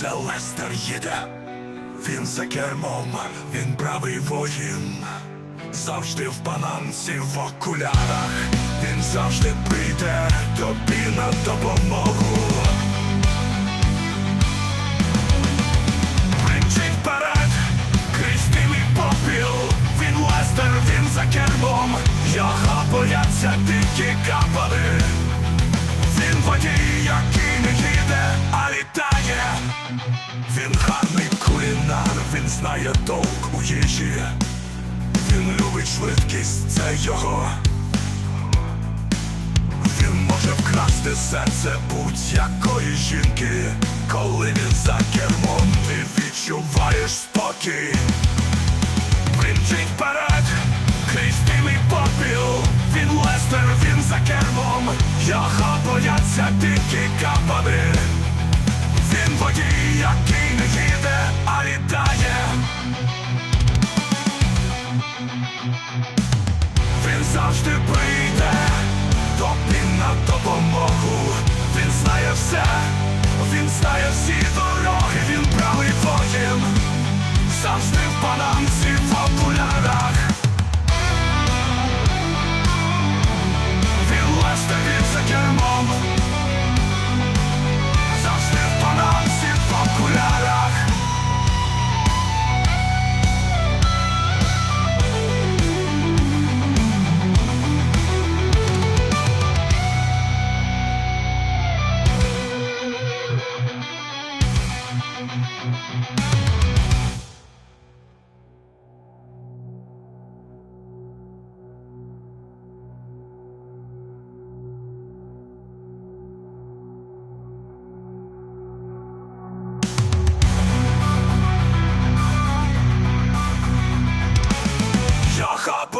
це Лестер їде. Він за кермом, він правий воїн. Завжди в панамці в окулярах. Він завжди прийде тобі на допомогу. Примчить вперед, крізь і попіл Він Лестер, він за кермом Його бояться дикі капали Він водій, який не їде, а літає швидкість, це його він може вкрасти серце будь-якої жінки, коли він за кермом, ти відчуваєш спокій. Примчить вперед, крізь дим попіл. Він Лестер, він за кермом, його бояться дикі капани. Він водій, який не їде, завжди прийде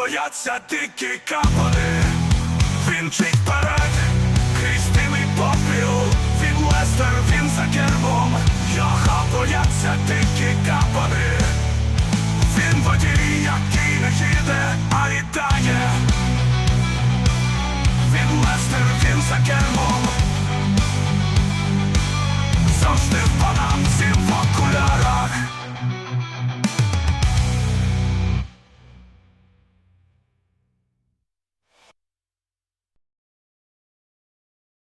бояться дикі капани. Він мчить вперед,